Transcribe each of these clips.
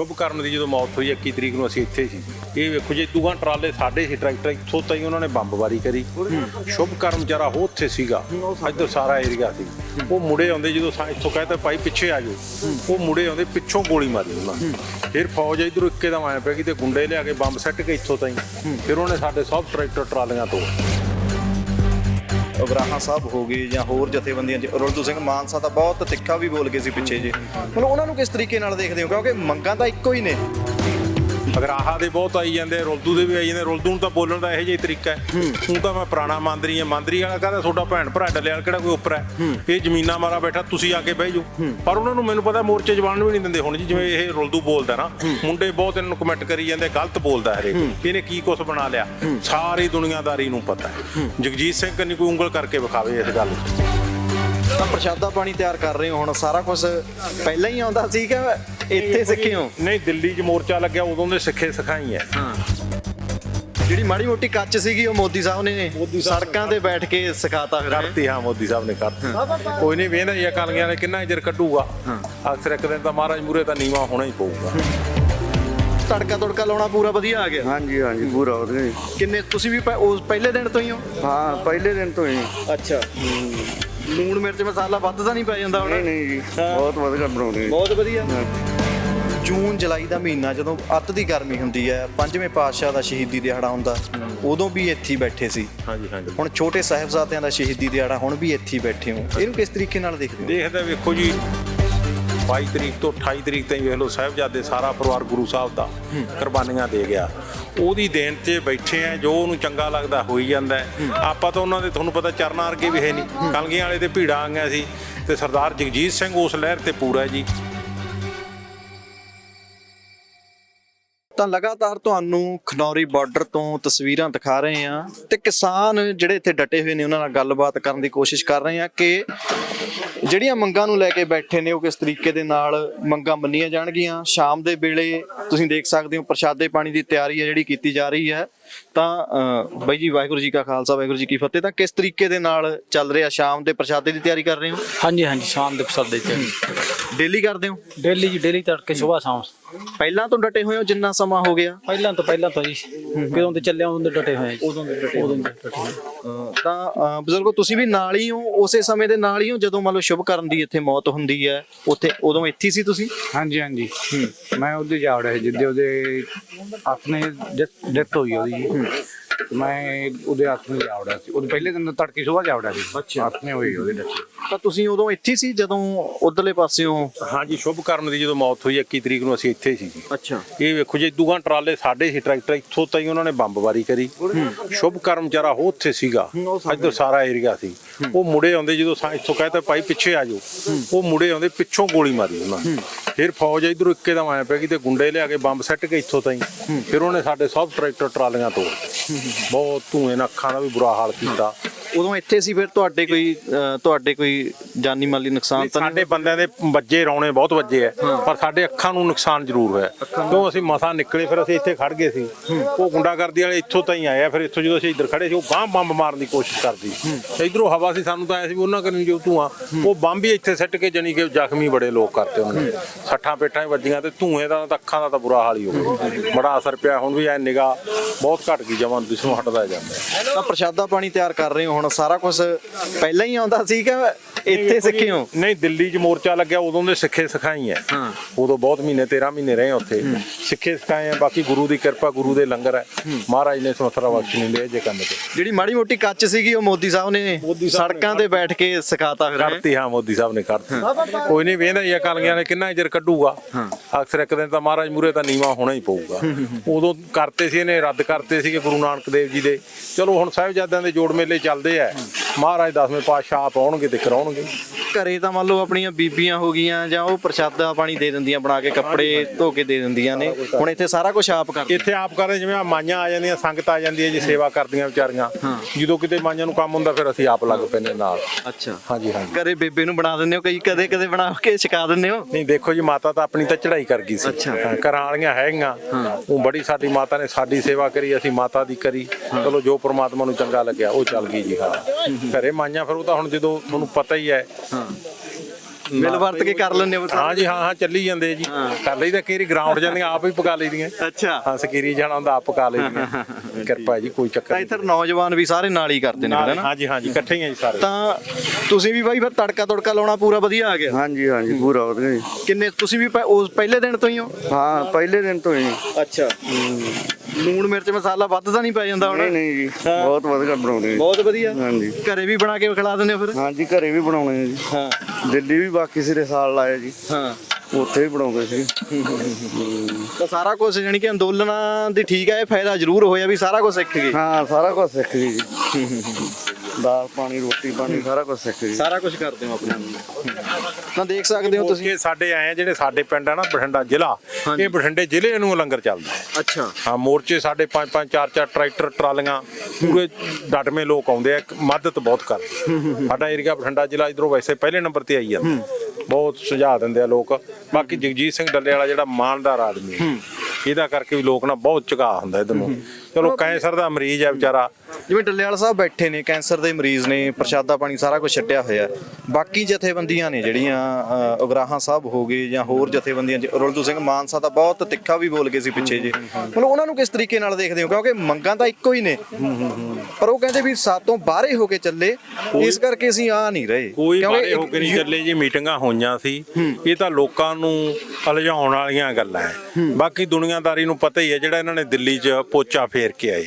ਸ਼ੁਭ ਕਰਨ ਦੀ ਜਦੋਂ ਮੌਤ ਹੋਈ 21 ਤਰੀਕ ਨੂੰ ਅਸੀਂ ਇੱਥੇ ਸੀ। ਇਹ ਵੇਖੋ ਜੇ ਦੂਆਂ ਟਰਾਲੇ ਸਾਡੇ ਸੀ, ਟਰੈਕਟਰ ਇੱਥੋਂ ਤਾਈ ਉਹਨਾਂ ਨੇ ਬੰਬਵਾਰੀ ਕਰੀ। ਸ਼ੁਭ ਕਰਨ ਵਿਚਾਰਾ ਉਹ ਉੱਥੇ ਸੀਗਾ ਇੱਧਰ ਸਾਰਾ ਏਰੀਆ ਸੀ। ਉਹ ਮੁੜੇ ਆਉਂਦੇ ਜਦੋਂ ਸਾ- ਇੱਥੋਂ ਕਹਿੰਦੇ ਭਾਈ ਪਿੱਛੇ ਆ ਜਾਓ। ਉਹ ਮੁੜੇ ਆਉਂਦੇ ਪਿੱਛੋਂ ਗੋਲੀ ਮਾਰੀ ਉਹਨਾਂ ਫਿਰ ਫੌਜ ਇਧਰੋਂ ਇੱਕੇ ਦਮ ਆਇਆ ਪਿਆ ਕਿ ਤੇ ਗੁੰਡੇ ਲਿਆ ਕੇ ਬੰਬ ਸੱਟ ਕੇ ਇੱਥੋਂ ਤਾਈ। ਫਿਰ ਉਹਨੇ ਸਾਡੇ ਸਭ ਟਰੈਕਟਰ ਟਰਾਲੀਆਂ ਤੋਂ ਉਗਰਾਹਾਂ ਸਾਹਿਬ ਹੋ ਗਏ ਜਾਂ ਹੋਰ ਜਥੇਬੰਦੀਆਂ ਚ। ਰੁਲਦੂ ਸਿੰਘ ਮਾਨਸਾ ਤਾਂ ਬਹੁਤ ਤਿੱਖਾ ਵੀ ਬੋਲ ਗਏ ਸੀ ਪਿੱਛੇ ਜੇ। ਹੁਣ ਉਹਨਾਂ ਨੂੰ ਕਿਸ ਤਰੀਕੇ ਨਾਲ ਦੇਖਦੇ ਹੋ? ਕਿਉਂਕਿ ਮੰਗਾਂ ਤਾਂ ਇੱਕੋ ਹੀ ਨੇ। ਅਗਰਾਹਾ ਦੇ ਬਹੁਤ ਆਈ ਜਾਂਦੇ ਰੁਲਦੂ ਦੇ ਵੀ ਆਈ ਜਾਂਦੇ ਰੁਲਦੂ ਨੂੰ ਤਾਂ ਬੋਲਣ ਦਾ ਇਹੋ ਜਿਹਾ ਹੀ ਤਰੀਕਾ ਹੈ। ਤੂੰ ਤਾਂ ਮੈਂ ਪੁਰਾਣਾ ਮੰਤਰੀ ਆ ਮੰਤਰੀ ਵਾਲਾ ਕਹਿੰਦਾ ਤੁਹਾਡਾ ਭੈਣ ਭਰਾ ਡੱਲੇ ਵਾਲਾ ਕਿਹੜਾ ਕੋਈ ਉੱਪਰ ਹੈ? ਇਹ ਜ਼ਮੀਨਾਂ ਮਾਰਾ ਬੈਠਾ ਤੁਸੀਂ ਆ ਕੇ ਬਹਿ ਜਾਓ। ਪਰ ਉਹਨਾਂ ਨੂੰ ਮੈਨੂੰ ਪਤਾ ਮੋਰਚੇ ਜਵਾਨ ਵੀ ਨਹੀਂ ਦਿੰਦੇ ਹੁਣ ਜੀ ਜਿਵੇਂ ਇਹ ਰੁਲਦੂ ਬੋਲਦਾ ਨਾ ਮੁੰਡੇ ਬਹੁਤ ਇਹਨਾਂ ਨੂੰ ਕਮੈਂਟ ਕਰੀ ਜਾਂਦੇ ਗਲਤ ਬੋਲਦਾ ਹਰੇਕ। ਇਹਨੇ ਕੀ ਕੁਛ ਬਣਾ ਲਿਆ? ਸਾਰੀ ਦੁਨੀਆਦਾਰੀ ਨੂੰ ਪਤਾ ਹੈ। ਜਗਜੀਤ ਸਿੰਘ ਕੰਨੀ ਕੋਈ ਉਂਗਲ ਕਰਕੇ ਵਿਖਾਵੇ ਇਸ ਗੱਲ ਤਾਂ ਪ੍ਰਸ਼ਾਦਾ ਪਾਣੀ ਤਿਆਰ ਕਰ ਰਹੇ ਹੋ ਹੁਣ ਸਾਰਾ ਕੁਝ ਪਹਿਲਾਂ ਹੀ ਆਉਂਦਾ ਸੀ ਕਿ ਇੱਥੇ ਸਿੱਖੇ ਹੋ। ਨਹੀਂ ਦਿੱਲੀ 'ਚ ਮੋਰਚਾ ਲੱਗਿਆ ਉਦੋਂ ਦੇ ਸਿੱਖੇ ਸਿਖਾਈ ਹੈ। ਜਿਹੜੀ ਮਾੜੀ ਮੋਟੀ ਕੱਚ ਸੀਗੀ ਉਹ ਮੋਦੀ ਸਾਹਿਬ ਨੇ ਸੜਕਾਂ ਤੇ ਬੈਠ ਕੇ ਸਿਖਾਤਾ ਫਿਰ। ਕਰਤੀ ਹਾਂ ਮੋਦੀ ਸਾਹਿਬ ਨੇ ਕਰਤੀ। ਕੋਈ ਨਹੀਂ ਵੇਂਦਾ ਇਹ ਅਕਾਲੀਆਂ ਨੇ ਕਿੰਨਾ ਚਿਰ ਕੱਢੂਗਾ। ਅਕਸਰ ਇੱਕ ਦਿਨ ਤਾਂ ਮਹਾਰਾਜ ਮੂਰੇ ਤਾਂ ਨੀਵਾ ਹੋਣਾ ਹੀ ਪਊਗਾ। ਤੜਕਾ ਤੜਕਾ ਲਾਉਣਾ ਪੂਰਾ ਵਧੀਆ ਆ ਗਿਆ। ਹਾਂਜੀ ਹਾਂਜੀ ਪੂਰਾ ਵਧੀਆ ਜੀ। ਕਿੰਨੇ ਤੁਸੀਂ ਵੀ ਉਸ ਪਹਿਲੇ ਦਿਨ ਤੋਂ ਹੀ ਹੋ? ਹਾਂ ਪਹਿਲੇ ਦਿਨ ਤੋਂ ਹੀ। ਅੱਛਾ। ਲੂਣ ਮਿਰਚ ਮਸਾਲਾ ਵੱਧ ਤਾਂ ਨਹੀਂ ਪੈ ਜਾਂਦਾ ਨਹੀਂ ਹੁਣ? ਨਹੀਂ ਜੀ ਬਹੁਤ ਵਧੀਆ ਬਣਾਉਂਦੇ। ਬਹੁਤ ਵਧੀਆ। ਜੂਨ ਜੁਲਾਈ ਦਾ ਮਹੀਨਾ ਜਦੋਂ ਅੱਤ ਦੀ ਗਰਮੀ ਹੁੰਦੀ ਹੈ ਪੰਜਵੇਂ ਪਾਤਸ਼ਾਹ ਦਾ ਸ਼ਹੀਦੀ ਦਿਹਾੜਾ ਹੁੰਦਾ ਉਦੋਂ ਵੀ ਇੱਥੇ ਹੀ ਬੈਠੇ ਸੀ। ਹਾਂਜੀ ਹਾਂਜੀ। ਹੁਣ ਛੋਟੇ ਸਾਹਿਬਜ਼ਾਦਿਆਂ ਦਾ ਸ਼ਹੀਦੀ ਦਿਹਾੜਾ ਹੁਣ ਵੀ ਇੱਥੇ ਹੀ ਬੈਠੇ ਹੋ। ਇਹਨੂੰ ਕਿਸ ਤਰੀਕੇ ਨਾਲ ਦੇਖਦੇ ਹੋ? ਦੇਖਦਾ ਵੇਖੋ ਜੀ 22 ਤਰੀਕ ਤੋਂ 28 ਤਰੀਕ ਤਾਈਂ ਵੇਖ ਲਓ ਸਾਹਿਬਜ਼ਾਦੇ ਸਾਰਾ ਪਰਿਵਾਰ ਗੁਰੂ ਸਾਹਿਬ ਦਾ ਕੁਰਬਾਨੀਆਂ ਦੇ ਗਿਆ। ਉਹਦੀ ਦੇਣ ਤੇ ਬੈਠੇ ਆ ਜੋ ਉਹਨੂੰ ਚੰਗਾ ਲੱਗਦਾ ਹੋਈ ਜਾਂਦਾ। ਆਪਾਂ ਤਾਂ ਉਹਨਾਂ ਦੇ ਤੁਹਾਨੂੰ ਪਤਾ ਚਰਨਾਂ ਵਰਗੇ ਵੀ ਹੈ ਨਹੀਂ। ਕਲਗੀਆਂ ਵਾਲੇ ਤੇ ਭੀੜਾਂ ਆਈਆਂ ਸੀ ਤੇ ਸਰਦਾਰ ਜਗਜੀਤ ਸਿੰਘ ਉਸ ਲਹਿਰ ਤੇ ਪੂਰਾ ਜੀ। ਤਾਂ ਲਗਾਤਾਰ ਤੁਹਾਨੂੰ ਖਨੌਰੀ ਬਾਰਡਰ ਤੋਂ ਤਸਵੀਰਾਂ ਦਿਖਾ ਰਹੇ ਹਾਂ ਤੇ ਕਿਸਾਨ ਜਿਹੜੇ ਇੱਥੇ ਡਟੇ ਹੋਏ ਨੇ, ਉਹਨਾਂ ਨਾਲ ਗੱਲਬਾਤ ਕਰਨ ਦੀ ਕੋਸ਼ਿਸ਼ ਕਰ ਰਹੇ ਹਾਂ ਕਿ ਜਿਹੜੀਆਂ ਮੰਗਾਂ ਨੂੰ ਲੈ ਕੇ ਬੈਠੇ ਨੇ, ਉਹ ਕਿਸ ਤਰੀਕੇ ਦੇ ਨਾਲ ਮੰਗਾਂ ਮੰਨੀਆਂ ਜਾਣਗੀਆਂ? ਸ਼ਾਮ ਦੇ ਵੇਲੇ ਤੁਸੀਂ ਦੇਖ ਸਕਦੇ ਹੋ ਪ੍ਰਸ਼ਾਦੇ ਪਾਣੀ ਦੀ ਤਿਆਰੀ ਹੈ ਜਿਹੜੀ ਕੀਤੀ ਜਾ ਰਹੀ ਹੈ। ਤਾਂ ਬਾਈ ਜੀ ਵਾਹਿਗੁਰੂ ਜੀ ਕਾ ਖਾਲਸਾ ਵਾਹਿਗੁਰੂ ਜੀ ਕੀ ਫਤਿਹ। ਤਾਂ ਕਿਸ ਤਰੀਕੇ ਦੇ ਨਾਲ ਚੱਲ ਰਿਹਾ? ਸ਼ਾਮ ਦੇ ਪ੍ਰਸ਼ਾਦੇ ਦੀ ਤਿਆਰੀ ਕਰ ਰਹੇ ਹੋ? ਹਾਂਜੀ ਹਾਂਜੀ ਸ਼ਾਮ ਦੇ ਪ੍ਰਸਾਦੇ ਚ ਡੇਲੀ ਕਰਦੇ ਹੋ? ਡੇਲੀ ਜੀ ਡੇਲੀ ਤੜਕੇ ਸਵੇਰ ਸ਼ਾਮ। ਪਹਿਲਾਂ ਤੋਂ ਡਟੇ ਹੋਏ ਹੋ? ਜਿੰਨਾ ਸਮਾਂ ਹੋ ਗਿਆ? ਪਹਿਲਾਂ ਤੋਂ ਪਹਿਲਾਂ ਤੋਂ ਜੀ। ਕਦੋਂ ਤੇ ਚੱਲਿਆ ਉਦੋਂ ਦੇ ਡਟੇ ਹੋਏ ਆ ਜੀ। ਉਦੋਂ ਦੇ ਡਟੇ ਉਦੋਂ ਦੇ ਡਟੇ ਹੋਏ ਅਹ ਤਾਂ ਅਹ ਬਜ਼ੁਰਗੋ ਤੁਸੀਂ ਵੀ ਨਾਲ ਹੀ ਹੋ? ਉਸੇ ਸਮੇਂ ਦੇ ਨਾਲ ਹੀ ਹੋ? ਜਦੋਂ ਮੰਨ ਲਓ ਸ਼ੁਭ ਕਰਨ ਦੀ ਇੱਥੇ ਮੌਤ ਹੁੰਦੀ ਹੈ ਉੱਥੇ ਉਦੋਂ ਇੱਥੇ ਹੀ ਸੀ ਤੁਸੀਂ? ਹਾਂਜੀ ਹਾਂਜੀ। ਮੈਂ ਉਹਦੇ ਜਾ ਸੀ ਜਿੱਦੇ ਉਹਦੇ ਆਪਣੇ ਡੈਥ ਹੋਈ ਉਹਦੀ Hmm. ਮੈਂ ਉਹਦੇ ਹੱਥ ਨੂੰ ਜਾ ਵੜਿਆ ਸੀ। ਉਹਦੇ ਪਹਿਲੇ ਦਿਨ ਤੜਕੇ ਸੁਬਾਹ ਜਾ ਵੜਿਆ ਸੀ ਹੱਥ ਨੇ ਹੋਈ ਉਹਦੇ ਡੈਥ ਤਾਂ ਤੁਸੀਂ ਉਦੋਂ ਇੱਥੇ ਸੀ ਜਦੋਂ ਉਧਰਲੇ ਪਾਸਿਓਂ? ਹਾਂਜੀ ਸ਼ੁਭ ਕਰਨ ਦੀ ਜਦੋਂ ਮੌਤ ਹੋਈ 21 ਤਰੀਕ ਨੂੰ ਅਸੀਂ ਇੱਥੇ ਸੀ ਜੀ। ਅੱਛਾ। ਇਹ ਵੇਖੋ ਜੀ ਦੂਆਂ ਟਰਾਲੇ ਸਾਡੇ ਸੀ ਟਰੈਕਟਰ ਇੱਥੋਂ ਤਾਈ ਉਹਨਾਂ ਨੇ ਬੰਬਵਾਰੀ ਕਰੀ। ਸ਼ੁਭ ਕਰਮ ਵਿਚਾਰਾ ਉਹ ਉੱਥੇ ਸੀਗਾ। ਇੱਧਰ ਸਾਰਾ ਏਰੀਆ ਸੀ। ਉਹ ਮੁੜੇ ਆਉਂਦੇ ਜਦੋਂ ਸਾ- ਇੱਥੋਂ ਕਹਿੰਦੇ ਭਾਈ ਪਿੱਛੇ ਆ ਜਾਓ। ਉਹ ਮੁੜੇ ਆਉਂਦੇ ਪਿੱਛੋਂ ਗੋਲੀ ਮਾਰੀ ਉਹਨਾਂ ਨੇ। ਫਿਰ ਫੌਜ ਇਧਰੋਂ ਇੱਕੇ ਦਮ ਆਇਆ ਪਿਆ ਕਿ ਤੇ ਗੁੰਡੇ ਲਿਆ ਕੇ ਬੰਬ ਸੱਟ ਕੇ ਇੱਥੋਂ ਤਾਈ। ਫਿਰ ਉਹਨੇ ਸਾਡੇ ਸਭ ਟਰੈਕਟਰ ਟਰਾਲੀਆਂ ਤੋੜ ਬਹੁਤ ਧੂਏ ਨਾਲ ਅੱਖਾਂ ਦਾ ਵੀ ਬੁਰਾ ਹਾਲ ਕੀਤਾ। ਉਦੋਂ ਇੱਥੇ ਸੀ ਫਿਰ ਤੁਹਾਡੇ ਕੋਈ ਅਹ ਤੁਹਾਡੇ ਕੋਈ ਜਾਨੀ ਮਾਲੀ ਨੁਕਸਾਨ ਤਾਂ ਸਾਡੇ ਬੰਦਿਆਂ ਦੇ ਵੱਜੇ ਰੌਣੇ ਬਹੁਤ ਵੱਜੇ ਐ ਪਰ ਸਾਡੇ ਅੱਖਾਂ ਨੂੰ ਨੁਕਸਾਨ ਜ਼ਰੂਰ ਹੋਇਆ। ਕਿਉਂ ਅਸੀਂ ਮਸਾ ਨਿਕਲੇ ਫਿਰ ਅਸੀਂ ਇੱਥੇ ਖੜ ਗਏ ਸੀ। ਉਹ ਗੁੰਡਾਗਰਦੀ ਵਾਲੇ ਇੱਥੋਂ ਤਾਂ ਹੀ ਆਏ ਆ ਫਿਰ ਇੱਥੋਂ ਜਦੋਂ ਅਸੀਂ ਇੱਧਰ ਖੜੇ ਸੀ ਉਹ ਗਾਂ ਬੰਬ ਮਾਰਨ ਦੀ ਕੋਸ਼ਿਸ਼ ਕਰਦੀ ਇਧਰੋਂ ਹਵਾ ਸੀ ਸਾਨੂੰ ਤਾਂ ਐ ਸੀ ਵੀ ਉਹਨਾਂ ਕਰਨੀ ਜੋ ਧੂਆਂ। ਉਹ ਬੰਬ ਹੀ ਇੱਥੇ ਸੱਟ ਕੇ ਜਾਣੀ ਕਿ ਜ਼ਖਮੀ ਬੜੇ ਲੋਕ ਕਰਤੇ ਉਹਨਾਂ ਨੇ ਸੱਠਾਂ ਪੇਟਾਂ ਹੀ ਵੱਜੀਆਂ ਤੇ ਧੂਏ ਦਾ ਤਾਂ ਅੱਖਾਂ ਦਾ ਤਾਂ ਬੁਰਾ ਹਾਲ ਹੀ ਹੋ ਗਿਆ। ਬੜਾ ਅਸਰ ਪਿਆ ਹੁਣ ਵੀ ਐ ਨਿਗਾਹ ਬਹੁਤ ਘਟ ਗਈ ਜਮਾਂ ਦਿਸੋਂ ਹਟਦਾ ਜਾਂਦਾ ਹੈ। ਤਾਂ ਪ੍ਰਸ਼ਾਦਾ ਪਾਣੀ ਤਿਆਰ ਕਰ ਰਹੇ ਹੋ ਹੁਣ ਸਾਰਾ ਕੁਝ ਪਹਿਲਾਂ ਹੀ ਆਉਂਦਾ ਸੀ ਕਿ ਇੱਥੇ ਸਿੱਖੇ ਹੋ? ਨਹੀਂ ਦਿੱਲੀ 'ਚ ਮੋਰਚਾ ਲੱਗਿਆ ਉਦੋਂ ਦੇ ਸਿੱਖੇ ਸਿਖਾਈ ਹੈ। ਉਦੋਂ ਬਹੁਤ ਮਹੀਨੇ 13 ਮਹੀਨੇ ਰਹੇ ਉੱਥੇ। ਸਿੱਖੇ ਸਿਖਾਏ ਆ ਬਾਕੀ ਗੁਰੂ ਦੀ ਕਿਰਪਾ ਗੁਰੂ ਦੇ ਲੰਗਰ ਹੈ। ਮਹਾਰਾਜ ਨੇ ਸਮਥਰਾ ਬਖਸ਼ ਨਹੀਂ ਲਿਆ ਜੇ ਕੰਮ ਤੇ। ਜਿਹੜੀ ਮਾੜੀ ਮੋਟੀ ਕੱਚ ਸੀਗੀ ਉਹ ਮੋਦੀ ਸਾਹਿਬ ਨੇ ਸੜਕਾਂ ਤੇ ਬੈਠ ਕੇ ਸਿਖਾਤਾ ਫਿਰ ਹੈਂ? ਕਰਤੀ ਹਾਂ ਮੋਦੀ ਸਾਹਿਬ ਨੇ ਕਰਤੀ ਕੋਈ ਨਹੀਂ ਵੇਂਦਾ ਇਹ ਅਕਾਲੀਆਂ ਨੇ ਕਿੰਨਾ ਚਿਰ ਕੱਢੂਗਾ। ਅਕਸਰ ਇੱਕ ਦਿਨ ਤਾਂ ਮਹਾਰਾਜ ਮੂਰੇ ਤਾਂ ਨੀਵਾ ਹੋਣਾ ਹੀ ਪਊਗਾ। ਉਦੋਂ ਕਰਤੇ ਸੀ ਇਹਨੇ ਰੱਦ ਕਰਤੇ ਸੀਗੇ ਗੁਰੂ ਨਾਨਕ ਦੇਵ ਜੀ ਦੇ। ਚਲੋ ਹੁਣ ਸਾਹਿਬਜ਼ਾਦਿਆਂ ਦੇ ਜੋੜ ਮੇਲੇ ਚੱਲਦੇ ਆ। ਮਹਾਰਾਜ ਦਸਵੇਂ ਪਾਤਸ਼ਾਹ ਆਪ ਆਉਣਗੇ ਤੇ ਕਰਾਉਣਗੇ। ਘਰੇ ਤਾਂ ਮੰਨ ਲਓ ਆਪਣੀਆਂ ਬੀਬੀਆਂ ਹੋ ਗਈਆਂ ਜਾਂ ਉਹ ਪ੍ਰਸ਼ਾਦਾ ਪਾਣੀ ਦੇ ਦਿੰਦੀਆਂ ਬਣਾ ਕੇ ਕੱਪੜੇ ਧੋ ਕੇ ਦੇ ਦਿੰਦੀਆਂ ਨੇ। ਹੁਣ ਇੱਥੇ ਸਾਰਾ ਕੁਝ ਆਪ ਕਰਦੇ। ਇੱਥੇ ਆਪ ਕਰਦੇ ਜਿਵੇਂ ਆ ਮਾਈਆਂ ਆ ਜਾਂਦੀਆਂ ਸੰਗਤ ਆ ਜਾਂਦੀ ਹੈ ਜੀ ਸੇਵਾ ਕਰਦੀਆਂ ਵਿਚਾਰੀਆਂ। ਜਦੋਂ ਕਿਤੇ ਮਾਈਆਂ ਨੂੰ ਕੰਮ ਹੁੰਦਾ ਫਿਰ ਅਸੀਂ ਆਪ ਲੱਗ ਪੈਂਦੇ ਨਾਲ। ਅੱਛਾ। ਹਾਂਜੀ ਹਾਂਜੀ। ਘਰੇ ਬੇਬੇ ਨੂੰ ਬਣਾ ਦਿੰਦੇ ਹੋ ਕਈ ਕਦੇ ਕਦੇ ਬਣਾ ਕੇ ਛਕਾ ਦਿੰਦੇ ਹੋ? ਨਹੀਂ ਦੇਖੋ ਜੀ ਮਾਤਾ ਤਾਂ ਆਪਣੀ ਤਾਂ ਚੜ੍ਹਾਈ ਕਰ ਗਈ ਸੀ। ਘਰਾਂ ਵਾਲੀਆਂ ਹੈਗੀਆਂ। ਉਹ ਬੜੀ ਸਾਡੀ ਮਾਤਾ ਨੇ ਸਾਡੀ ਸੇਵਾ ਕਰੀ ਅਸੀਂ ਮਾਤਾ ਦੀ ਕਰੀ। ਚਲੋ ਜੋ ਪ੍ਰਮਾਤਮਾ ਨੂੰ ਚੰਗਾ ਲੱਗਿਆ ਉਹ ਚੱਲ ਗਈ ਜੀ ਹਾਂ। ਘਰੇ ਮਾਈਆਂ ਫਿਰ ਉਹ ਤਾਂ ਹੁਣ ਜਦੋਂ ਤੁਹਾਨੂੰ ਪਤਾ ਹੀ ਹੈ ਮਿਲ ਵਰਤ ਕੇ ਕਰ ਲੈਂਦੇ ਹੋ ਹਾਂ ਜੀ ਹਾਂ ਹਾਂ ਚੱਲੀ ਜਾਂਦੇ ਜੀ। ਕਰ ਲਈ ਤਾਂ ਕੇਰੀ ਗਰਾਊਂਡ ਜਾਂਦੀਆਂ ਆਪ ਹੀ ਪਕਾ ਲਈਦੀਆਂ। ਅੱਛਾ। ਹਾਂ ਸਕੀਰੀ ਜਾਣਾ ਹੁੰਦਾ ਆਪ ਪਕਾ ਲਈਦੀਆਂ। ਕਿਰਪਾ ਜੀ ਕੋਈ ਚੱਕਰ ਨਹੀਂ। ਇੱਥੇ ਨੌਜਵਾਨ ਵੀ ਸਾਰੇ ਨਾਲ ਹੀ ਕਰਦੇ ਨੇ ਹਾਂ ਜੀ ਹਾਂ ਜੀ ਇਕੱਠੇ ਹੀ ਆ ਜੀ ਸਾਰੇ। ਤਾਂ ਤੁਸੀਂ ਵੀ ਬਾਈ ਫਿਰ ਤੜਕਾ ਤੜਕਾ ਲਾਉਣਾ ਪੂਰਾ ਵਧੀਆ ਆ ਗਿਆ? ਹਾਂਜੀ ਹਾਂਜੀ ਪੂਰਾ ਵਧੀਆ ਜੀ। ਕਿੰਨੇ ਤੁਸੀਂ ਵੀ ਉਸ ਪਹਿਲੇ ਦਿਨ ਤੋਂ ਹੀ ਹੋ? ਹਾਂ ਪਹਿਲੇ ਦਿਨ ਤੋਂ ਹੀ। ਅੱਛਾ। ਲੂਣ ਮਿਰਚ ਮਸਾਲਾ ਵੱਧ ਤਾਂ ਨਹੀਂ ਪੈ ਜਾਂਦਾ ਨਹੀਂ ਹੁਣ? ਨਹੀਂ ਜੀ ਬਹੁਤ ਵਧੀਆ ਬਣਾਉਂਦੇ ਜੀ। ਬਹੁਤ ਵਧੀਆ। ਹਾਂਜੀ। ਘਰੇ ਵੀ ਬਣਾ ਕੇ ਖਿਲਾ ਦਿੰਦੇ ਹੋ ਫਿਰ? ਹਾਂਜੀ ਘਰੇ ਵੀ ਬਣਾਉਣੇ ਆ ਜੀ। ਹਾਂ। ਦਿੱਲੀ ਵੀ ਬਾਕੀ ਸਿਰੇ ਸਾਲ ਲਾਇਆ ਜੀ। ਹਾਂ। ਉੱਥੇ ਵੀ ਬਣਾਉਂਦੇ ਸੀ। ਤਾਂ ਸਾਰਾ ਕੁਝ ਜਾਨੀ ਕਿ ਅੰਦੋਲਨਾਂ ਦੀ ਠੀਕ ਹੈ ਇਹ ਫਾਇਦਾ ਜ਼ਰੂਰ ਹੋਇਆ ਵੀ ਸਾਰਾ ਕੁਝ ਸਿੱਖ ਗਏ। ਹਾਂ ਸਾਰਾ ਕੁਝ ਸਿੱਖ ਗਏ ਜੀ। ਦਾਲ ਪਾਣੀ ਰੋਟੀ ਪਾਣੀ ਸਾਰਾ ਕੁਝ ਸਿੱਖ ਗਏ ਸਾਰਾ ਕੁਝ ਕਰਦੇ ਹੋ ਆਪਣੇ। ਤਾਂ ਦੇਖ ਸਕਦੇ ਹੋ ਤੁਸੀਂ। ਸਾਡੇ ਆਏ ਆ ਜਿਹੜੇ ਸਾਡੇ ਪਿੰਡ ਆ ਨਾ ਬਠਿੰਡਾ ਜ਼ਿਲ੍ਹਾ ਇਹ ਬਠਿੰਡੇ ਜ਼ਿਲ੍ਹੇ ਨੂੰ ਲੰਗਰ ਚੱਲਦਾ। ਅੱਛਾ। ਹਾਂ ਮੋਰਚੇ ਸਾਡੇ ਪੰਜ ਪੰਜ ਚਾਰ ਚਾਰ ਟਰੈਕਟਰ ਟਰਾਲੀਆਂ ਪੂਰੇ ਡਟਵੇਂ ਲੋਕ ਆਉਂਦੇ ਆ ਮਦਦ ਬਹੁਤ ਕਰਦੇ। ਸਾਡਾ ਏਰੀਆ ਬਠਿੰਡਾ ਜ਼ਿਲ੍ਹਾ ਇਧਰੋਂ ਵੈਸੇ ਪਹਿਲੇ ਨੰਬਰ ਤੇ ਆਈ ਜਾਂਦਾ। ਬਹੁਤ ਸੁਝਾਅ ਦਿੰਦੇ ਆ ਲੋਕ। ਬਾਕੀ ਜਗਜੀਤ ਸਿੰਘ ਡੱਲੇ ਵਾਲਾ ਜਿਹੜਾ ਇਮਾਨਦਾਰ ਆਦਮੀ ਇਹਦਾ ਕਰਕੇ ਵੀ ਲੋਕ ਨਾ ਬਹੁਤ ਝੁਕਾਅ ਹੁੰਦਾ ਇਧਰ ਨੂੰ। ਚਲੋ ਕੈਂਸਰ ਦਾ ਮਰੀਜ਼ ਹੈ ਵਿਚਾਰਾ। ਜਿਵੇਂ ਡੱਲੇਵਾਲ ਸਾਹਿਬ ਬੈਠੇ ਨੇ ਕੈਂਸਰ ਦੇ ਮਰੀਜ਼ ਨੇ ਪ੍ਰਸ਼ਾਦਾ ਪਾਣੀ ਸਾਰਾ ਕੁਝ ਛੱਡਿਆ ਹੋਇਆ। ਬਾਕੀ ਜਥੇਬੰਦੀਆਂ ਨੇ ਜਿਹੜੀਆਂ ਉਗਰਾਹਾਂ ਸਾਹਿਬ ਹੋ ਗਏ ਜਾਂ ਹੋਰ ਜਥੇਬੰਦੀਆਂ ਰੁਲਦੂ ਸਿੰਘ ਮਾਨਸਾ ਤਾਂ ਬਹੁਤ ਤਿੱਖਾ ਵੀ ਬੋਲ ਗਏ ਸੀ ਪਿੱਛੇ ਜੇ। ਮਤਲਬ ਉਹਨਾਂ ਨੂੰ ਕਿਸ ਤਰੀਕੇ ਨਾਲ ਦੇਖਦੇ ਹੋ? ਕਿਉਂਕਿ ਮੰਗਾਂ ਤਾਂ ਇੱਕੋ ਹੀ ਨੇ। ਪਰ ਉਹ ਕਹਿੰਦੇ ਵੀ ਸਾਤੋਂ ਬਾਹਰੇ ਹੋ ਕੇ ਚੱਲੇ ਇਸ ਕਰਕੇ ਅਸੀਂ ਆ ਨਹੀਂ ਰਹੇ। ਕੋਈ ਬਾਰੇ ਹੋ ਕੇ ਨਹੀਂ ਚੱਲੇ ਜੀ ਮੀਟਿੰਗਾਂ ਹੋਈਆਂ ਸੀ। ਇਹ ਤਾਂ ਲੋਕਾਂ ਨੂੰ ਅਲਝਾਉਣ ਵਾਲੀਆਂ ਗੱਲਾਂ ਹੈ ਬਾਕੀ ਦੁਨੀਆਦਾਰੀ ਨੂੰ ਪਤਾ ਹੀ ਹੈ ਜਿਹੜਾ ਇਹਨਾਂ ਨੇ ਦਿੱਲੀ 'ਚ ਪੋਚਾ ਫੇਰ ਕੇ ਆਏ।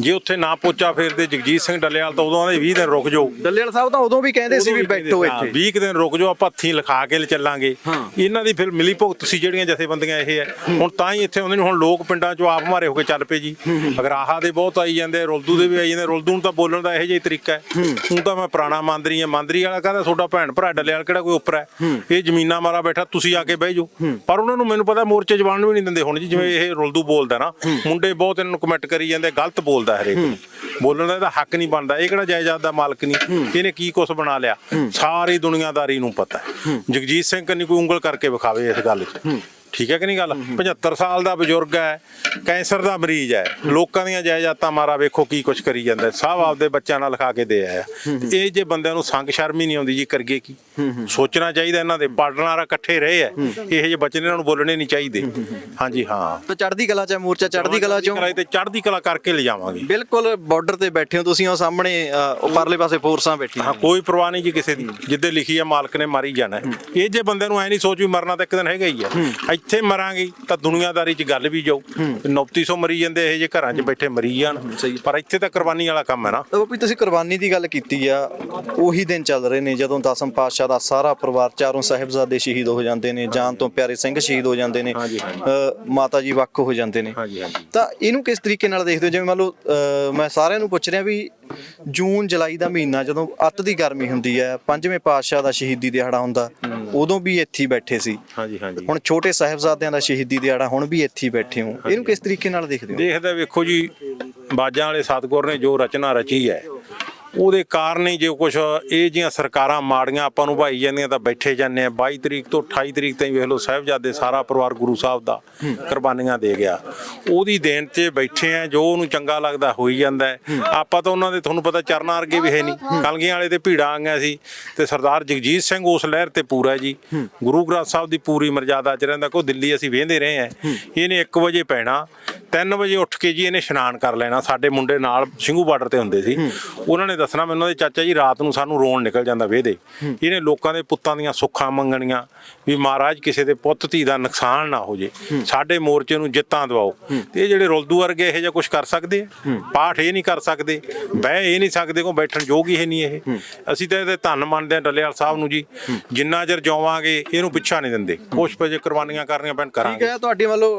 ਜੇ ਉੱਥੇ ਨਾ ਪੋਚਾ ਫੇਰਦੇ ਜਗਜੀਤ ਸਿੰਘ ਡੱਲੇਵਾਲ ਤਾਂ ਉਦੋਂ ਆਂਦੇ 20 ਦਿਨ ਰੁਕ ਜਾਓ। ਡੱਲੇਵਾਲ ਸਾਹਿਬ ਤਾਂ ਉਦੋਂ ਵੀ ਕਹਿੰਦੇ ਸੀ ਵੀ ਬੈਠੋ ਹਾਂ, ਇੱਥੇ। 20 ਕੁ ਦਿਨ ਰੁਕ ਜਾਓ ਆਪਾਂ ਹੱਥੀਂ ਲਿਖਾ ਕੇ ਚੱਲਾਂਗੇ। ਇਹਨਾਂ ਦੀ ਫਿਰ ਮਿਲੀ ਭੁਗਤ ਸੀ ਜਿਹੜੀਆਂ ਜਥੇਬੰਦੀਆਂ ਇਹ ਹੈ ਹੁਣ ਤਾਂ ਹੀ ਇੱਥੇ ਆਉਂਦੇ ਨੇ ਹੁਣ ਲੋਕ ਪਿੰਡਾਂ 'ਚੋਂ ਆਪ ਮਾਰੇ ਹੋ ਕੇ ਚੱਲ ਪਏ ਜੀ। ਅਗਰਾਹਾ ਦੇ ਬਹੁਤ ਆਈ ਜਾਂਦੇ ਰੁਲਦੂ ਦੇ ਵੀ ਆਈ ਜਾਂਦੇ ਰੁਲਦੂ ਨੂੰ ਤਾਂ ਬੋਲਣ ਦਾ ਇਹੋ ਜਿਹਾ ਹੀ ਤਰੀਕਾ ਹੈ। ਹੁਣ ਤਾਂ ਮੈਂ ਪੁਰਾਣਾ ਮੰਦਰੀ ਆ ਮੰਦਰੀ ਵਾਲਾ ਕਹਿੰਦਾ ਤੁਹਾਡਾ ਭੈਣ ਭਰਾ ਡੱਲੇਵਾਲ ਕਿਹੜਾ ਕੋਈ ਉੱਪਰ ਹੈ? ਇਹ ਜ਼ਮੀਨਾਂ ਮਾਰਾ ਬੈਠਾ ਤੁਸੀਂ ਆ ਕੇ ਬਹਿ ਜਾਓ। ਪਰ ਉਹਨਾਂ ਨੂੰ ਮੈਨੂੰ ਪਤਾ ਮੋਰਚੇ ਜਵਾਨ ਵੀ ਨਹੀਂ ਦਿੰਦੇ ਹੁਣ ਜੀ ਜਿਵੇਂ ਇਹ ਰੁਲਦੂ ਬੋਲਦਾ ਨਾ ਮੁੰਡੇ ਬਹੁਤ ਇਹਨਾਂ ਨੂੰ ਕਮੈਂਟ ਕਰੀ ਜਾਂਦੇ ਗਲਤ ਬੋਲਦਾ ਹਰੇਕ ਨੂੰ। ਬੋਲਣ ਦਾ ਇਹਦਾ ਹੱਕ ਨਹੀਂ ਬਣਦਾ ਇਹ ਕਿਹੜਾ ਜਾਇਦਾਦ ਦਾ ਮਾਲਕ ਨਹੀਂ? ਇਹਨੇ ਕੀ ਕੁਛ ਬਣਾ ਲਿਆ? ਸਾਰੀ ਦੁਨੀਆਦਾਰੀ ਨੂੰ ਪਤਾ ਹੈ। ਜਗਜੀਤ ਸਿੰਘ ਕੰਨੀ ਕੋਈ ਉਂਗਲ ਕਰਕੇ ਵਿਖਾਵੇ ਇਸ ਗੱਲ 'ਚ। ਠੀਕ ਹੈ ਕਿ ਨਹੀਂ ਗੱਲ? 75 ਸਾਲ ਦਾ ਬਜ਼ੁਰਗ ਹੈ ਕੈਂਸਰ ਦਾ ਮਰੀਜ਼ ਹੈ। ਲੋਕਾਂ ਦੀਆਂ ਜਾਇਦਾਦਾਂ ਮਾਰਾ ਵੇਖੋ ਕੀ ਕੁਛ ਕਰੀ ਜਾਂਦਾ ਹੈ। ਸਭ ਆਪਦੇ ਬੱਚਿਆਂ ਨਾਲ ਲਿਖਾ ਕੇ ਦੇ ਆਇਆ। ਇਹ ਜੇ ਬੰਦਿਆਂ ਨੂੰ ਸੰਗ ਸ਼ਰਮ ਹੀ ਨਹੀਂ ਆਉਂਦੀ ਜੀ ਕਰਗੇ ਕੀ? ਸੋਚਣਾ ਚਾਹੀਦਾ ਇਹਨਾਂ ਦੇ ਪਾਰਟਨਰ ਇਕੱਠੇ ਰਹੇ ਹੈ। ਇਹ ਜਿਹੇ ਬੱਚੇ ਇਹਨਾਂ ਨੂੰ ਬੋਲਣੇ ਨਹੀਂ ਚਾਹੀਦੇ। ਹਾਂਜੀ ਹਾਂ। ਤਾਂ ਚੜ੍ਹਦੀ ਕਲਾ ਚ ਹੈ, ਮੋਰਚਾ ਚੜ੍ਹਦੀ ਕਲਾ ਚੋਂ। ਤੇ ਚੜ੍ਹਦੀ ਕਲਾ ਕਰਕੇ ਲਿਜਾਵਾਂਗੇ। ਬਿਲਕੁਲ ਬਾਰਡਰ ਤੇ ਬੈਠੇ ਹੋ ਤੁਸੀਂ ਉਹ ਸਾਹਮਣੇ ਪਰਲੇ ਪਾਸੇ ਫੋਰਸਾਂ ਬੈਠੀਆਂ ਹਾਂ ਕੋਈ ਪਰਵਾਹ ਨਹੀਂ ਜੀ ਕਿਸੇ ਦੀ। ਜਿੱਦੇ ਲਿਖੀ ਆ ਮਾਲਕ ਨੇ ਮਾਰੀ ਜਾਣਾ ਹੈ। ਇਹ ਜੇ ਬੰਦੇ ਨੂੰ ਐ ਨਹੀਂ ਸੋਚ ਵੀ ਮਰਨਾ ਤਾਂ ਇੱਕ ਦਿਨ ਹੈਗਾ ਹੀ ਆ ਇੱਥੇ ਮਰਾਂਗੇ ਤਾਂ ਦੁਨੀਆਦਾਰੀ 'ਚ ਗੱਲ ਵੀ ਜਾਊ। 3900 ਮਰੀ ਜਾਂਦੇ ਇਹ ਜੇ ਘਰਾਂ 'ਚ ਬੈਠੇ ਮਰੀ ਜਾਣ। ਪਰ ਇੱਥੇ ਤਾਂ ਕੁਰਬਾਨੀ ਵਾਲਾ ਕੰਮ ਹੈ ਨਾ। ਵੀ ਤੁਸੀਂ ਕੁਰਬਾਨੀ ਦੀ ਗੱਲ ਕੀਤੀ ਆ ਉਹੀ ਦਿਨ ਚੱਲ ਰਹੇ ਨੇ ਜਦੋਂ ਦਸਮ ਪਾਤਸ਼ਾਹ ਦਾ ਸਾਰਾ ਪਰਿਵਾਰ ਚਾਰੋਂ ਸਾਹਿਬਜ਼ਾਦੇ ਸ਼ਹੀਦ ਹੋ ਜਾਂਦੇ ਨੇ ਜਾਨ ਤੋਂ ਪਿਆਰੇ ਸਿੰਘ ਸ਼ਹੀਦ ਹੋ ਜਾਂਦੇ ਨੇ ਮਾਤਾ ਜੀ ਵੱਖ ਹੋ ਜਾਂਦੇ ਨੇ। ਤਾਂ ਇਹਨੂੰ ਕਿਸ ਤਰੀਕੇ ਨਾਲ ਦੇਖਦੇ ਹੋ? ਜਿਵੇਂ ਮੰਨ ਲਓ ਮੈਂ ਸਾਰਿਆਂ ਨੂੰ ਪੁੱਛ ਰਿਹਾ ਵੀ ਜੂਨ ਜੁਲਾਈ ਦਾ ਮਹੀਨਾ ਜਦੋਂ ਅੱਤ ਦੀ ਗਰਮੀ ਹੁੰਦੀ ਹੈ ਪੰਜਵੇਂ ਪਾਤਸ਼ਾਹ ਦਾ ਸ਼ਹੀਦੀ ਦਿਹਾੜਾ ਹੁੰਦਾ ਉਦੋਂ ਵੀ ਇੱਥੇ ਹੀ ਬੈਠੇ ਸੀ। ਹਾਂਜੀ ਹਾਂਜੀ। ਹੁਣ ਛੋਟੇ ਸਾਹਿਬਜ਼ਾਦਿਆਂ ਦਾ ਸ਼ਹੀਦੀ ਦਿਹਾੜਾ ਹੁਣ ਵੀ ਇੱਥੇ ਹੀ ਬੈਠੇ ਹੋ। ਇਹਨੂੰ ਕਿਸ ਤਰੀਕੇ ਨਾਲ ਦੇਖਦੇ ਹੋ? ਦੇਖਦਾ ਵੇਖੋ ਜੀ ਬਾਜਾਂ ਵਾਲੇ ਸਤਗੁਰ ਨੇ ਜੋ ਰਚਨਾ ਰਚੀ ਹੈ ਉਹਦੇ ਕਾਰਨ ਹੀ ਜੇ ਕੁਝ ਇਹ ਜੀਆਂ ਸਰਕਾਰਾਂ ਮਾੜੀਆਂ ਆਪਾਂ ਨੂੰ ਭਾਈ ਜਾਂਦੀਆਂ ਤਾਂ ਬੈਠੇ ਜਾਂਦੇ ਆ 22 ਤਰੀਕ ਤੋਂ 28 ਤਰੀਕ ਤਾਈਂ ਵੇਖ ਲਓ ਸਾਹਿਬਜ਼ਾਦੇ ਸਾਰਾ ਪਰਿਵਾਰ ਗੁਰੂ ਸਾਹਿਬ ਦਾ ਕੁਰਬਾਨੀਆਂ ਦੇ ਗਿਆ। ਉਹਦੀ ਦੇਣ ਤੇ ਬੈਠੇ ਆ ਜੋ ਉਹਨੂੰ ਚੰਗਾ ਲੱਗਦਾ ਹੋਈ ਜਾਂਦਾ। ਆਪਾਂ ਤਾਂ ਉਹਨਾਂ ਦੇ ਤੁਹਾਨੂੰ ਪਤਾ ਚਰਨਾਂ ਵਰਗੇ ਵੀ ਹੈ ਨਹੀਂ। ਕਲਗੀਆਂ ਵਾਲੇ ਤੇ ਭੀੜਾਂ ਆ ਗਈਆਂ ਸੀ ਤੇ ਸਰਦਾਰ ਜਗਜੀਤ ਸਿੰਘ ਉਸ ਲਹਿਰ ਤੇ ਪੂਰਾ ਜੀ। ਗੁਰੂ ਗ੍ਰੰਥ ਸਾਹਿਬ ਦੀ ਪੂਰੀ ਮਰਜ਼ਾਦਾ ਚ ਰਹਿੰਦਾ ਕੋ ਦਿੱਲੀ ਅਸੀਂ ਵੇਂਦੇ ਰਹੇ ਆ ਇਹਨੇ 1 ਵਜੇ ਪੈਣਾ 3 ਵਜੇ ਉੱਠ ਕੇ ਜੀ ਇਹਨੇ ਇਸ਼ਨਾਨ ਕਰ ਲੈਣਾ। ਸਾਡੇ ਮੁੰਡੇ ਨਾਲ ਸਿੰਘੂ ਬਾਰਡਰ ਤੇ ਹੁੰਦੇ ਸੀ। ਉਹਨਾਂ ਨੇ ਦੱਸਣਾ ਮੈਨੂੰ ਉਹਦੇ ਚਾਚਾ ਜੀ ਰਾਤ ਨੂੰ ਸਾਨੂੰ ਰੋਣ ਨਿਕਲ ਜਾਂਦਾ ਵੇਦੇ ਇਹਨੇ ਲੋਕਾਂ ਦੇ ਪੁੱਤਾਂ ਦੀਆਂ ਸੁੱਖਾਂ ਮੰਗਣੀਆਂ ਵੀ ਮਹਾਰਾਜ ਕਿਸੇ ਦੇ ਪੁੱਤ ਧੀ ਦਾ ਨੁਕਸਾਨ ਨਾ ਹੋ ਜੇ। ਸਾਡੇ ਮੋਰਚੇ ਨੂੰ ਜਿੱਤਾਂ ਦਿਵਾਓ। ਤੇ ਇਹ ਜਿਹੜੇ ਰੁਲਦੂ ਵਰਗੇ ਇਹੋ ਜਿਹਾ ਕੁਝ ਕਰ ਸਕਦੇ ਆ? ਪਾਠ ਇਹ ਨਹੀਂ ਕਰ ਸਕਦੇ। ਬਹਿ ਇਹ ਨਹੀਂ ਸਕਦੇ ਕੋ ਬੈਠਣ ਯੋਗ ਹੀ ਇਹ ਨਹੀਂ ਇਹ। ਅਸੀਂ ਤਾਂ ਇਹਦੇ ਧੰਨ ਮੰਨਦੇ ਆ ਡੱਲੇਵਾਲ ਸਾਹਿਬ ਨੂੰ ਜੀ। ਜਿੰਨਾ ਚਿਰ ਜਿਉਵਾਂਗੇ ਇਹਨੂੰ ਪਿੱਛਾ ਨਹੀਂ ਦਿੰਦੇ। ਕੁਛ ਵਜੇ ਕੁਰਬਾਨੀਆਂ ਕਰਨੀਆਂ ਪੈਣ ਠੀਕ ਕਰਾਂਗੇ ਹੈ ਤੁਹਾਡੀ ਵੱਲੋਂ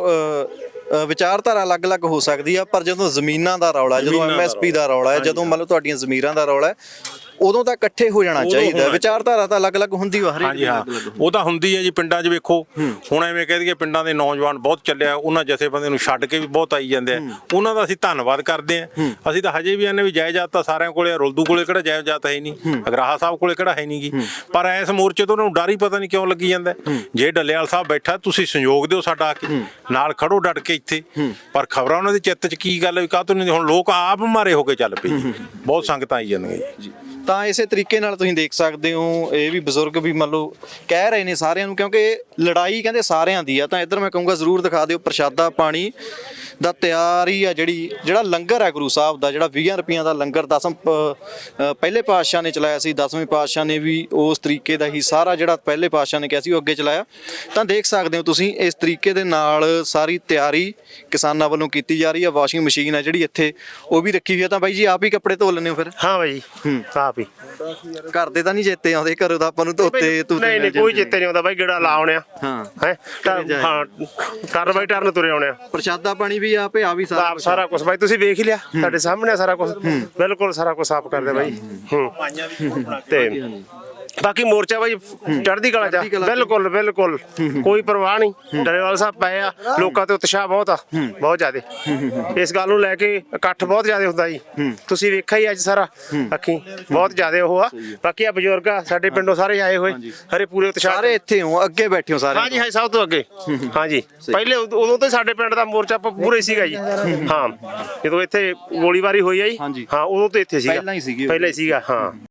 ਅ, ਵਿਚਾਰਧਾਰਾ ਅਲੱਗ-ਅਲੱਗ ਹੋ ਸਕਦੀ ਆ ਪਰ ਜਦੋਂ ਜ਼ਮੀਨਾਂ ਦਾ ਰੌਲਾ ਹੈ, ਜਦੋਂ ਐਮਐਸਪੀ ਦਾ ਰੌਲਾ। ਹੈ ਜਦੋਂ ਮੰਨ ਲਓ ਤੁਹਾਡੀਆਂ ਜ਼ਮੀਰਾਂ ਦਾ ਰੌਲਾ ਹੈ ਉਦੋਂ ਤਾਂ ਇਕੱਠੇ ਹੋ ਜਾਣਾ ਚਾਹੀਦਾ ਵਿਚਾਰਧਾਰਾ ਤਾਂ ਅਲੱਗ-ਅਲੱਗ ਹੁੰਦੀ ਵਾ ਹਰੇਕ ਹਾਂਜੀ ਹਾਂ। ਉਹ ਤਾਂ ਹੁੰਦੀ ਹੈ ਜੀ ਪਿੰਡਾਂ 'ਚ ਵੇਖੋ। ਹੁਣ ਐਵੇਂ ਕਹਿ ਦਈਏ ਪਿੰਡਾਂ ਦੇ ਨੌਜਵਾਨ ਬਹੁਤ ਚੱਲਿਆ ਉਹਨਾਂ ਜਥੇਬੰਦੇ ਨੂੰ ਛੱਡ ਕੇ ਵੀ ਬਹੁਤ ਆਈ ਜਾਂਦੇ ਆ। ਉਹਨਾਂ ਦਾ ਅਸੀਂ ਧੰਨਵਾਦ ਕਰਦੇ ਆ ਅਸੀਂ ਤਾਂ ਹਜੇ ਵੀ ਆਨੇ ਵੀ ਜਾਇਦਾਦ ਤਾਂ ਸਾਰਿਆਂ ਕੋਲੇ ਰੁਲਦੂ ਕੋਲੇ ਕਿਹੜਾ ਜਾਇਦਾਦ ਹੈ ਨਹੀਂ। ਅਗਰਾਹਾ ਸਾਹਿਬ ਕੋਲੇ ਕਿਹੜਾ ਹੈ ਨਹੀਂਗੀ ਪਰ ਐਸ ਮੋਰਚੇ ਤੋਂ ਉਹਨਾਂ ਨੂੰ ਡਰ ਹੀ ਪਤਾ ਨਹੀਂ ਕਿਉਂ ਲੱਗੀ ਜਾਂਦਾ। ਜੇ ਡੱਲੇਵਾਲ ਸਾਹਿਬ ਬੈਠਾ ਤੁਸੀਂ ਸੰਯੋਗ ਦਿਓ ਸਾਡਾ ਆ ਕੇ। ਨਾਲ ਖੜੋ ਡਟ ਕੇ ਇੱਥੇ। ਪਰ ਖਬਰਾਂ ਉਹਨਾਂ ਦੇ ਚਿੱਤ 'ਚ ਕੀ ਗੱਲ ਵੀ ਕਾਹਤੋਂ ਨਹੀਂ ਹੁਣ ਲੋਕ ਆਪ ਮਾਰੇ ਹੋ ਕੇ ਚੱਲ ਪਏ। ਬਹੁਤ ਸੰਗਤਾਂ ਆਈ ਜਾਂਦੀਆਂ ਜੀ। ਤਾਂ ਇਸੇ ਤਰੀਕੇ ਨਾਲ ਤੁਸੀਂ ਦੇਖ ਸਕਦੇ ਹੋ ਇਹ ਵੀ ਬਜ਼ੁਰਗ ਵੀ ਮੰਨ ਲਓ ਕਹਿ ਰਹੇ ਨੇ ਸਾਰਿਆਂ ਨੂੰ ਕਿਉਂਕਿ ਲੜਾਈ ਕਹਿੰਦੇ ਸਾਰਿਆਂ ਦੀ ਆ ਤਾਂ ਇੱਧਰ ਮੈਂ ਕਹੂੰਗਾ ਜ਼ਰੂਰ ਦਿਖਾ ਦਿਓ ਪ੍ਰਸ਼ਾਦਾ ਪਾਣੀ ਦਾ ਤਿਆਰੀ ਆ ਜਿਹੜੀ ਜਿਹੜਾ ਲੰਗਰ ਹੈ ਗੁਰੂ ਸਾਹਿਬ ਦਾ ਜਿਹੜਾ 20 ਰੁਪਈਆਂ ਦਾ ਲੰਗਰ ਦਸਮ ਪਹਿਲੇ ਪਾਤਸ਼ਾਹ ਨੇ ਚਲਾਇਆ ਸੀ ਦਸਵੇਂ ਪਾਤਸ਼ਾਹ ਨੇ ਵੀ ਉਸ ਤਰੀਕੇ ਦਾ ਹੀ ਸਾਰਾ ਜਿਹੜਾ ਪਹਿਲੇ ਪਾਤਸ਼ਾਹ ਨੇ ਕਿਹਾ ਸੀ ਉਹ ਅੱਗੇ ਚਲਾਇਆ। ਤਾਂ ਦੇਖ ਸਕਦੇ ਹੋ ਤੁਸੀਂ ਇਸ ਤਰੀਕੇ ਦੇ ਨਾਲ ਸਾਰੀ ਤਿਆਰੀ ਕਿਸਾਨਾਂ ਵੱਲੋਂ ਕੀਤੀ ਜਾ ਰਹੀ ਹੈ ਵਾਸ਼ਿੰਗ ਮਸ਼ੀਨ ਹੈ ਜਿਹੜੀ ਇੱਥੇ ਉਹ ਵੀ ਰੱਖੀ ਹੋਈ ਹੈ ਤਾਂ ਬਾਈ ਜੀ ਆਪ ਹੀ ਕੱਪੜੇ ਧੋ ਲੈਂਦੇ ਹੋ ਫਿਰ? ਹਾਂ ਬਾਈ ਹੂੰ। ਆਪ ਹੀ ਘਰ ਦੇ ਤਾਂ ਨਹੀਂ ਚੇਤੇ ਆਉਂਦੇ ਘਰੋਂ ਤਾਂ ਆਪਾਂ ਨੂੰ ਧੋਤੇ ਤੂੰ ਨਹੀਂ ਨਹੀਂ ਕੋਈ ਚੇਤੇ ਨਹੀਂ ਆਉਂਦਾ ਬਾਈ ਗੇੜਾ ਲਾ ਆਉਣਿਆ ਹਾਂ। ਹੈ। ਹਾਂ ਕਰ ਬਾਈ ਟਰਨ ਤੁਰੇ ਆਉਣਿਆ ਪ੍ਰਸ਼ਾਦਾ ਪਾਣੀ ਵੀ ਆਪੇ ਆ ਵੀ ਸਾਰਾ ਆਪ ਸਾਰਾ ਕੁਝ ਬਾਈ ਤੁਸੀਂ ਵੇਖ ਹੀ ਲਿਆ ਤੁਹਾਡੇ ਸਾਹਮਣੇ ਆ ਸਾਰਾ ਕੁਝ ਬਿਲਕੁਲ ਸਾਰਾ ਕੁਝ ਸਾਫ਼ ਕਰਦੇ ਬਾਈ। ਹੂੰ। ਤੇ ਬਾਕੀ ਮੋਰਚਾ ਬਾਈ ਚੜ੍ਹਦੀ ਕਲਾ ਚ ਕਲਾ ਚ। ਬਿਲਕੁਲ ਬਿਲਕੁਲ। ਕੋਈ ਪਰਵਾਹ ਨਹੀਂ। ਡਰੇਵਾਲ ਸਾਹਿਬ ਪਏ ਆ। ਲੋਕਾਂ ਤੇ ਉਤਸ਼ਾਹ ਬਹੁਤ ਆ। ਬਹੁਤ ਜ਼ਿਆਦੇ। ਇਸ ਗੱਲ ਨੂੰ ਲੈ ਕੇ ਇਕੱਠ ਬਹੁਤ ਜ਼ਿਆਦੇ ਹੁੰਦਾ ਜੀ। ਤੁਸੀਂ ਵੇਖਿਆ ਹੀ ਅੱਜ ਸਾਰਾ। ਅੱਖੀ ਬਹੁਤ ਜ਼ਿਆਦੇ ਉਹ ਆ। ਬਾਕੀ ਆ ਬਜ਼ੁਰਗ ਆ ਸਾਡੇ ਪਿੰਡੋਂ ਸਾਰੇ ਆਏ ਹੋਏ। ਹਰੇ ਪੂਰੇ ਉਤਸ਼ਾਹ ਸਾਰੇ ਇੱਥੇ ਹੋ ਅੱਗੇ ਬੈਠੇ ਹੋ ਸਾਰੇ। ਹਾਂਜੀ ਹਾਂ ਸਭ ਤੋਂ ਅੱਗੇ। ਹਾਂਜੀ। ਪਹਿਲੇ ਉਦ- ਉਦੋਂ ਤੋਂ ਹੀ ਸਾਡੇ ਪਿੰਡ ਦਾ ਮੋਰਚਾ ਪ- ਪੂਰਾ ਹੀ ਸੀਗਾ ਜੀ। ਹਾਂ। ਜਦੋਂ ਇੱਥੇ ਗੋਲੀਬਾਰੀ ਹੋਈ ਆ ਜੀ। ਹਾਂਜੀ। ਹਾਂ ਉਦੋਂ ਤੋਂ ਇੱਥੇ ਸੀਗਾ। ਪਹਿਲਾਂ ਹੀ ਸੀਗੀ ਉਹ। ਪਹਿਲਾਂ ਹੀ ਸੀਗਾ ਹਾਂ।